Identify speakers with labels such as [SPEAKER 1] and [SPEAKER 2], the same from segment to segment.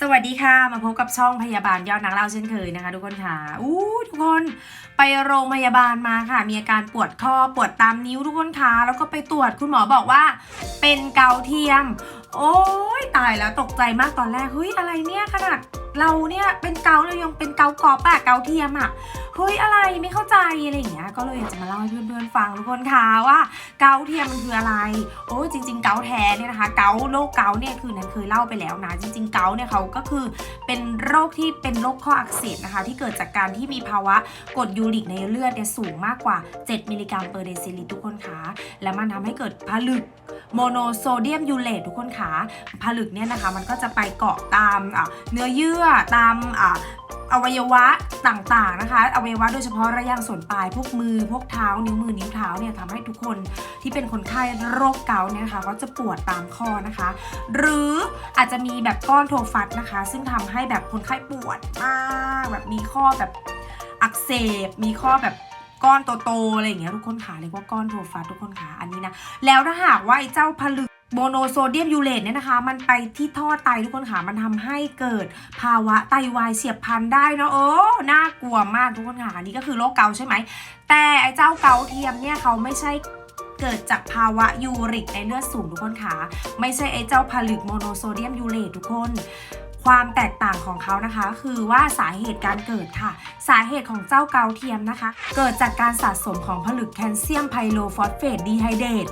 [SPEAKER 1] สวัสดีค่ะ มาพบกับช่องพยาบาลยอดนักเล่าเช่นเคยนะคะ ทุกคนค่ะอู้ทุกคนไปโรงพยาบาลมาค่ะ มีอาการปวดข้อปวดตามนิ้วทุกคนค่ะแล้วก็ไปตรวจคุณหมอบอกว่า เป็นเกาเทียม โอ้ยตายแล้วตกใจมากตอนแรกเฮ้ยอะไรเนี่ยขนาด เราเนี่ยเป็นเกาเรายังเป็นเกากรอบอะเกาเทียมอะเฮ้ยอะไรไม่เข้าใจอะไรอย่างเงี้ยก็เลยอยากจะมาเล่าให้เพื่อนๆฟังทุกคนค่ะว่าเกาเทียมมันคืออะไรโอ้จริง ๆ เกาแท้เนี่ยนะคะ เกาโรคเกาเนี่ยคือนั้นเคยเล่าไปแล้วนะจริง ๆ เกาเนี่ยเขาก็คือเป็นโรคที่เป็นโรคข้ออักเสบนะคะ ที่เกิดจากการที่มีภาวะกรดยูริกในเลือดเนี่ยสูงมากกว่า 7 มิลลิกรัมเปอร์เดซิลิตรทุกคนค่ะและมันทำให้เกิดผลึกโมโนโซเดียมยูเลตทุกคนค่ะผลึกเนี่ยนะคะ มันก็จะไปเกาะตามเนื้อเยื่อตามอะอวัยวะต่างๆนะคะ อวัยวะโดยเฉพาะระยางส่วนปลายพวกมือพวกเท้า นิ้วมือนิ้วเท้าเนี่ยทำให้ทุกคนที่เป็นคนไข้โรคเกาต์เนี่ยนะคะก็จะปวดตามข้อนะคะ หรืออาจจะมีแบบก้อนโทฟัสนะคะ ซึ่งทำให้แบบคนไข้ปวดมากแบบมีข้อแบบอักเสบ มีข้อแบบก้อนโตๆอะไรอย่างเงี้ยทุกคนขาเรียกว่าก้อนโทฟัสทุกคนขาอันนี้นะแล้วถ้าหากว่าไอ้เจ้าผลึก โมโนโซเดียมยูเลตเนี่ยนะคะ มันไปที่ท่อไตทุกคนค่ะ มันทำให้เกิดภาวะไตวายเฉียบพลันได้เนาะโอ้น่ากลัวมากทุกคนค่ะอันนี้ก็คือโรคเกาใช่ไหม แต่ไอ้เจ้าเกาเทียมเนี่ยเขาไม่ใช่เกิดจากภาวะยูริกในเลือดสูงทุกคนค่ะ ไม่ใช่ไอ้เจ้าผลึกโมโนโซเดียมยูเลตทุกคนความแตกต่างของเขานะคะ คือว่าสาเหตุการเกิดค่ะ สาเหตุของเจ้าเกาเทียมนะคะ เกิดจากการสะสมของผลึกแคลเซียมไพโลฟอสเฟตดีไฮเดต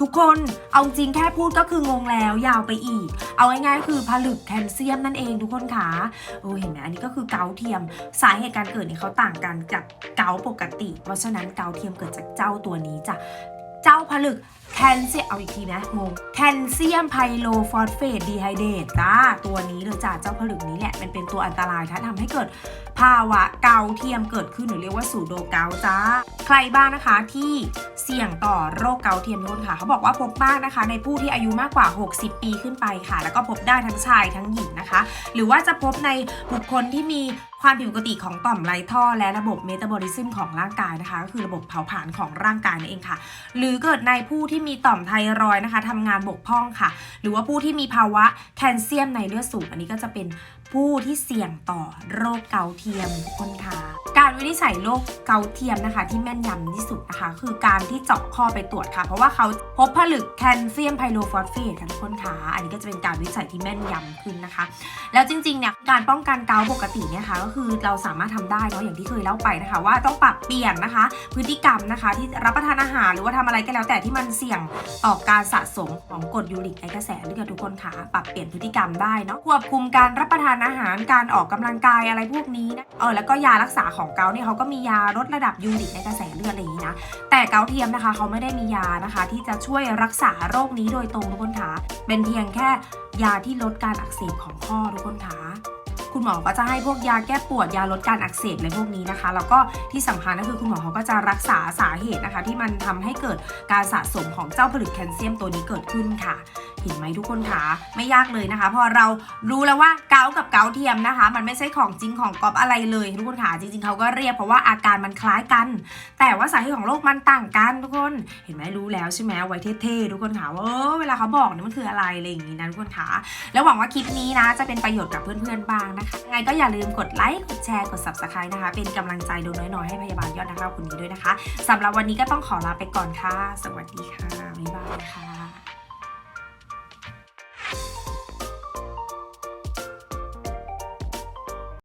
[SPEAKER 1] ทุกคนเอาจริงแค่พูดก็คืองงแล้วยาวไปอีก เอาง่ายๆคือผลึกแคลเซียมนั่นเองทุกคนค่ะโอ้เห็นไหมอันนี้ก็คือเกาเทียมสาเหตุการเกิดเนี่ยเขาต่างกันจากเกาปกติ เพราะฉะนั้นเกาเทียมเกิดจากเจ้าตัวนี้จ้ะเจ้าผลึก แคลเซียมเอาอีกทีนะงงแคลเซียมไพโลฟอสเฟตดีไฮเดตจ้าตัวนี้เลยจ้าเจ้าผลึกนี้แหละมันเป็นตัวอันตรายถ้าทำให้เกิดภาวะเกาเทียมเกิดขึ้นหรือเรียกว่าสูโดเกาจ้า ใครบ้างนะคะที่เสี่ยงต่อโรคเกาเทียมทุกคนค่ะ เขาบอกว่าพบมากนะคะ ในผู้ที่อายุมากกว่า 60 ปีขึ้นไปค่ะ แล้วก็พบได้ทั้งชายทั้งหญิงนะคะ หรือว่าจะพบในบุคคลที่มีความผิดปกติของต่อมไรท่อ และระบบเมตาบอลิซึมของร่างกายนะคะ ก็คือระบบเผาผลาญของร่างกายนั่นเองค่ะ หรือเกิดในผู้ที่มีต่อมไทรอยนะคะทำงานบกพร่องค่ะ หรือว่าผู้ที่มีภาวะแคลเซียมในเลือดสูง อันนี้ก็จะเป็นผู้ที่เสี่ยงต่อโรคเกาต์เทียมกคนค่ะ การวินิจฉัยโรคเกาต์เทียมนะคะ ที่แม่นยำที่สุดนะคะ คือการที่เจาะข้อไปตรวจค่ะ เพราะว่าเขาพบผลึกแคลเซียมไพโลฟอสเฟตค่ะทุกคนค่ะอันนี้ก็จะเป็นการวินิจฉัยที่แม่นยำขึ้นนะคะ แล้วจริงๆเนี่ยการป้องกันเกาต์ปกติเนี่ยค่ะก็คือเราสามารถทำได้เนาะอย่างที่เคยเล่าไปนะคะ ว่าต้องปรับเปลี่ยนนะคะ พฤติกรรมนะคะ ที่รับประทานอาหารหรือว่าทำอะไรก็แล้วแต่ที่มันเสี่ยงต่อการสะสมของกรดยูริกในกระแสเลือดทุกคนค่ะปรับเปลี่ยนพฤติกรรมได้เนาะควบคุมการรับประทานอาหารการออกกำลังกายอะไรพวกนี้นะเออแล้วก็ยารักษาของเกาเนี่ยเขาก็มียาลดระดับยูริกในกระแสเลือดอะไรอย่างนี้นะ แต่เกาเทียมนะคะเขาไม่ได้มียานะคะ ที่จะช่วยรักษาโรคนี้โดยตรงทุกคนคะเป็นเพียงแค่ยาที่ลดการอักเสบของข้อทุกคนคะคุณหมอก็จะให้พวกยาแก้ปวดยาลดการอักเสบอะไรพวกนี้นะคะ แล้วก็ที่สำคัญก็คือคุณหมอเขาก็จะรักษาสาเหตุนะคะ ที่มันทำให้เกิดการสะสมของเจ้าผลึกแคลเซียมตัวนี้เกิดขึ้นค่ะ เห็นไหมทุกคนคะไม่ยากเลยนะคะ พอเรารู้แล้วว่าเกากับเกาเทียมนะคะ มันไม่ใช่ของจริงของกอปอะไรเลยทุกคนคะจริงๆเขาก็เรียกเพราะว่าอาการมันคล้ายกัน แต่ว่าสาเหตุของโรคมันต่างกันทุกคนเห็นไหมรู้แล้วใช่ไหมไว้เท่ๆทุกคนคะว่าเออเวลาเขาบอกเนี่ยมันคืออะไรอะไรอย่างนี้นะทุกคนคะแล้วหวังว่าคลิปนี้นะจะเป็นประโยชน์กับเพื่อนๆบ้างนะคะยังไงก็อย่าลืมกดไลค์กดแชร์กด subscribe นะคะ เป็นกำลังใจดูน้อยๆให้พยาบาลยอดนะคะคนนี้ด้วยนะคะสำหรับวันนี้ก็ต้องขอลาไปก่อนค่ะ สวัสดีค่ะบ๊ายบายค่ะ